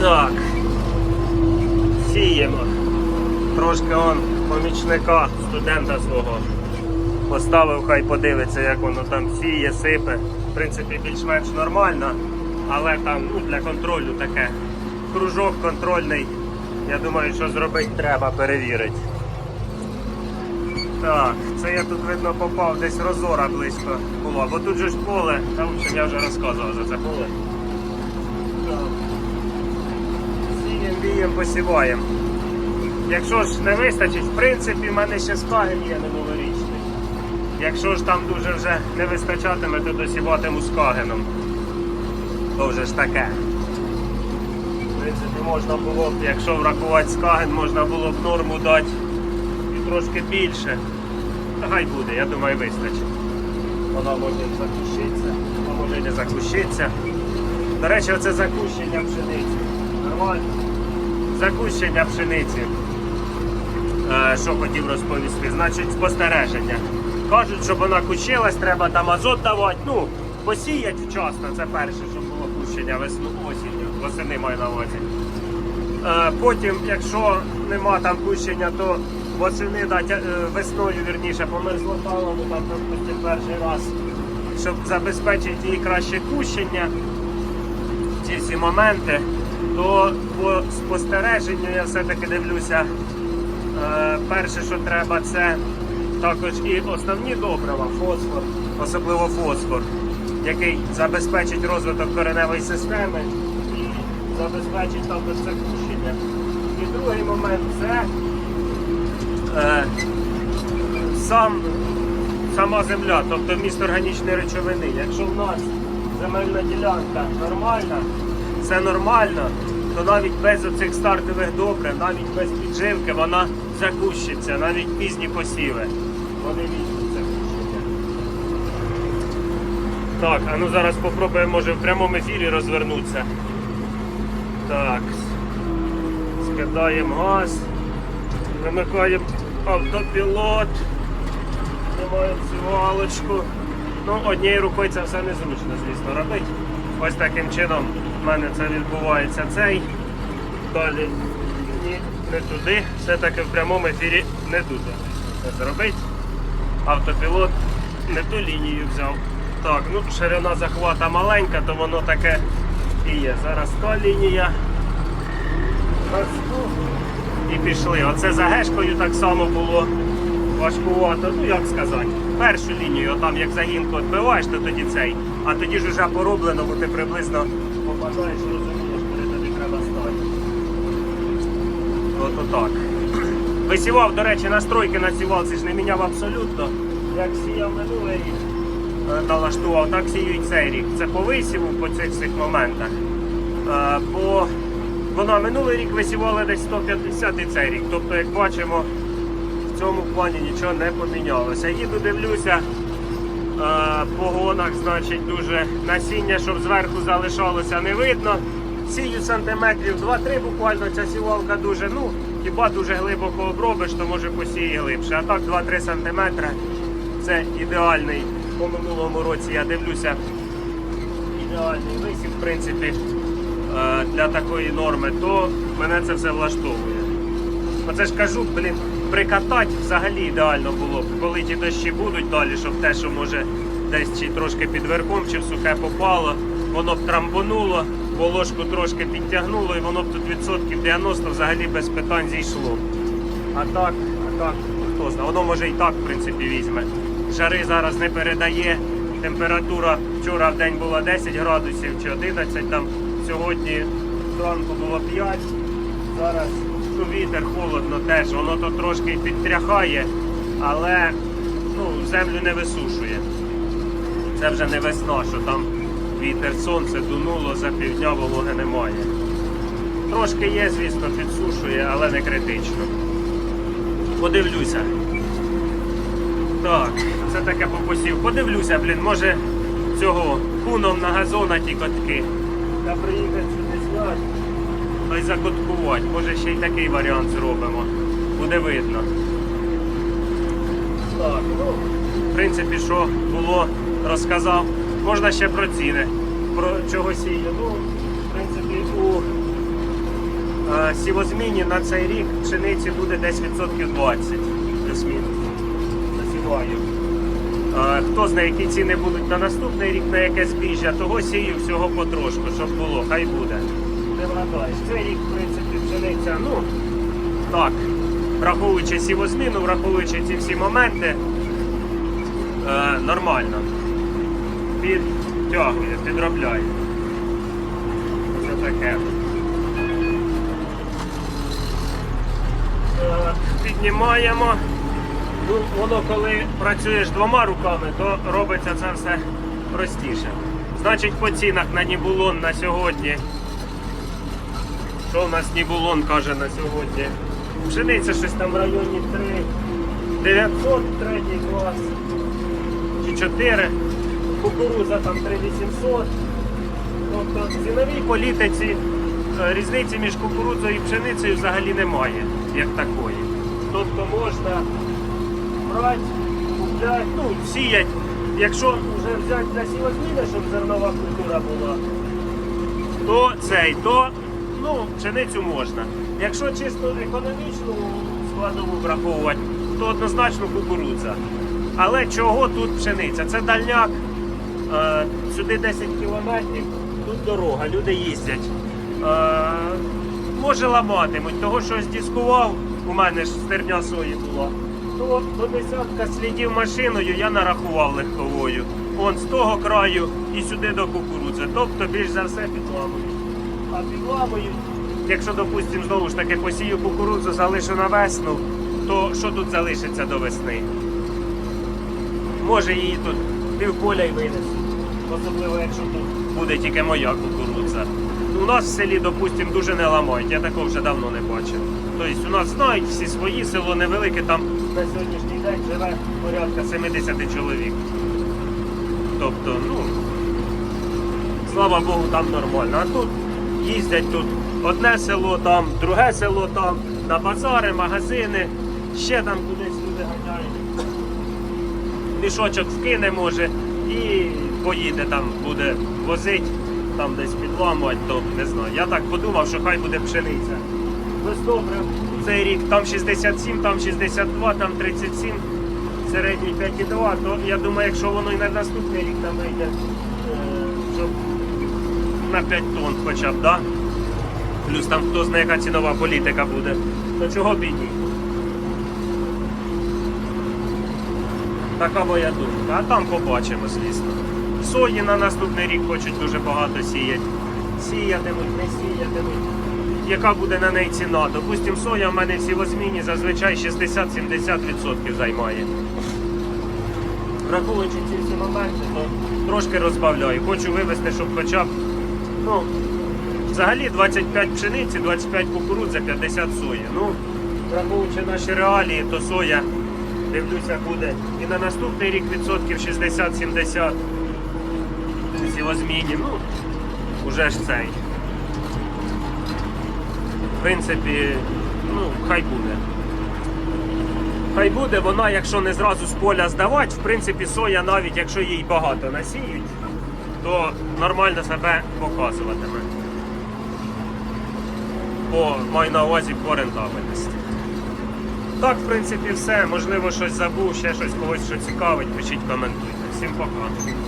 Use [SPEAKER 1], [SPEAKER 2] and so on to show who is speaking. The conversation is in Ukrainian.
[SPEAKER 1] Так. Сіємо. Трошки он помічника студента свого поставив, хай подивиться, як воно там сіє, сипе. В принципі, більш-менш нормально, але там ну, для контролю таке. Кружок контрольний. Я думаю, що зробити треба, перевірити. Так, це я тут видно попав, десь розора близько було, бо тут же ж поле, там я вже розказував за це поле. Так. Сієм, вієм, посіваємо. Якщо ж не вистачить, в принципі, в мене ще скаген є минулорічний. Якщо ж там дуже вже не вистачатиме, то досіватиму скагеном. То вже ж таке. В принципі, можна було б, якщо врахувати скаген, можна було б норму дати і трошки більше. Та хай буде, я думаю, вистачить. Вона може і закущиться, вона може не закущиться. До речі, оце закущення пшениці. Нормально. Закущення пшениці. Е, що хотів розповісти? Значить, спостереження. Кажуть, щоб вона кущилась, треба там азот давати. Ну, посіять вчасно, це перше, щоб було кущення весну осінню, восени маю на увазі. Е, Потім, якщо нема там кущення, то восени дати е, весною вірніше по мерзлоталому там допустим, перший раз, щоб забезпечити їй краще кущення, ці всі моменти, то по спостереженню я все-таки дивлюся. Е, Перше, що треба, це також і основні добрива, фосфор, особливо фосфор, який забезпечить розвиток кореневої системи і забезпечить також це кущення. І другий момент це е, сам, сама земля, тобто вміст органічної речовини. Якщо в нас земельна ділянка нормальна, все нормально, то навіть без оцих стартових добрив, навіть без підживки вона закущиться, навіть пізні посіви. Вони візьмуть закущення. Так, а ну зараз попробуємо, може в прямому ефірі розвернутися. Так. Скидаємо газ. Вимикаємо автопілот. Знімаємо сівалочку. Ну, однією рукою це все незручно, звісно, робити. Ось таким чином в мене це відбувається цей. Далі ні, не туди. Все-таки в прямому ефірі не дуже це зробити. Автопілот не ту лінію взяв. Так, ну ширина захвата маленька, то воно таке і є. Зараз та лінія. І пішли. Оце за гешкою так само було важкувато. Ну як сказати, першу лінію, там як загінку відбиваєш, то тоді цей. А тоді ж вже пороблено, бо ти приблизно попадаєш, розумієш, коли тобі треба стати. От отак. Висівав, до речі, настройки на сівалці ж не міняв абсолютно. Як сіяв минулий рік, е, налаштував, так сію і цей рік. Це по висіву по цих всіх моментах. Е, Бо вона минулий рік висівала десь 150 і цей рік. Тобто, як бачимо, в цьому плані нічого не помінялося. Їду, дивлюся е, по гонах, значить, дуже насіння, щоб зверху залишалося, не видно. Сію сантиметрів 2-3 буквально ця сівалка дуже, ну, хіба дуже глибоко обробиш, то може посіє глибше. А так 2-3 сантиметри це ідеальний. По минулому році я дивлюся, ідеальний висів, в принципі, е, для такої норми, то мене це все влаштовує. Оце ж кажу, блін, прикатати взагалі ідеально було б, коли ті дощі будуть далі, щоб те, що може десь чи трошки під верхом, чи в сухе попало, воно б трамбонуло, волошку трошки підтягнуло і воно б тут відсотків 90 взагалі без питань зійшло. А так, а так, хто знає, воно може і так, в принципі, візьме. Жари зараз не передає. Температура вчора в день була 10 градусів чи 11, там сьогодні зранку було 5. Зараз ну, вітер холодно теж, воно то трошки підтряхає, але ну, землю не висушує. Це вже не весна, що там вітер, сонце дунуло, за півдня вологи немає. Трошки є, звісно, підсушує, але не критично. Подивлюся. Так, це таке попосів. Подивлюся, блін, може цього куном на газона ті котки. Та приїхати сюди й закоткувати. Може ще й такий варіант зробимо. Буде видно. Так, ну, в принципі, що було, розказав. Можна ще про ціни. Про чого сію. Ну, в принципі, у е, сівозміні на цей рік пшениці буде десь відсотків 20 плюс-мінус. Е, Хто знає, які ціни будуть на наступний рік, на яке збіжжя, того сію всього потрошку, щоб було, хай буде. Вгадаєш. Цей рік, в принципі, пшениця, ну, так, враховуючи сівозміну, враховуючи ці всі моменти, е, нормально. Підтягує, підробляє. Це таке. Е, Піднімаємо. Ну, воно коли працюєш двома руками, то робиться це все простіше. Значить, по цінах на Нібулон на сьогодні. Що в нас Нібулон каже на сьогодні? Пшениця щось там в районі 3 900, третій клас. Чи 4. Кукуруза там 3800. Тобто в ціновій політиці е, різниці між кукурудзою і пшеницею взагалі немає, як такої. Тобто можна брати, купляти, ну, сіять. Якщо вже взяти для сівозміни, щоб зернова культура була, то цей, то ну, пшеницю можна. Якщо чисто економічну складову враховувати, то однозначно кукурудза. Але чого тут пшениця? Це дальняк. Е, сюди 10 кілометрів, тут дорога, люди їздять. Е, може ламатимуть, того що здіскував, у мене ж стерня сої була. То до десятка слідів машиною я нарахував легковою. Он з того краю і сюди до кукурудзи. Тобто більш за все підламують. Підламують, якщо, допустимо, знову ж таки посію кукурудзу, залишу на весну, то що тут залишиться до весни? Може її тут півполя й винесуть. Особливо, якщо тут буде тільки моя кукурудза. У нас в селі, допустимо, дуже не ламають. Я такого вже давно не бачив. Тобто у нас знають всі свої, село невелике, там на сьогоднішній день живе порядка 70 чоловік. Тобто, ну, слава Богу, там нормально. А тут їздять тут одне село там, друге село там, на базари, магазини, ще там кудись люди ганяють мішочок вкине може і поїде там, буде возить, там десь підламувати, то не знаю. Я так подумав, що хай буде пшениця. Без добре, цей рік там 67, там 62, там 37, середній 5,2, то я думаю, якщо воно і на наступний рік там вийде, на 5 тонн хоча б, да? Плюс там хто знає, яка цінова політика буде, то чого б і ні. Така моя думка. А там побачимо, звісно. Сої на наступний рік хочуть дуже багато сіяти. Сіятимуть, не сіятимуть. Яка буде на неї ціна? Допустим, соя в мене в сівозміні зазвичай 60-70% займає. Враховуючи ці всі моменти, то трошки розбавляю. Хочу вивезти, щоб хоча б ну, взагалі 25 пшениці, 25 кукурудзи, 50 сої. Ну, враховуючи наші реалії, то соя дивлюся, буде і на наступний рік відсотків 60-70 сівозміні. Ну, уже ж цей. В принципі, ну, хай буде. Хай буде, вона, якщо не зразу з поля здавати, в принципі, соя, навіть якщо їй багато насіють, то нормально себе показуватиме. Бо маю на увазі по рентабельності. Так, в принципі, все. Можливо, щось забув, ще щось когось що цікавить, пишіть, коментуйте. Всім пока.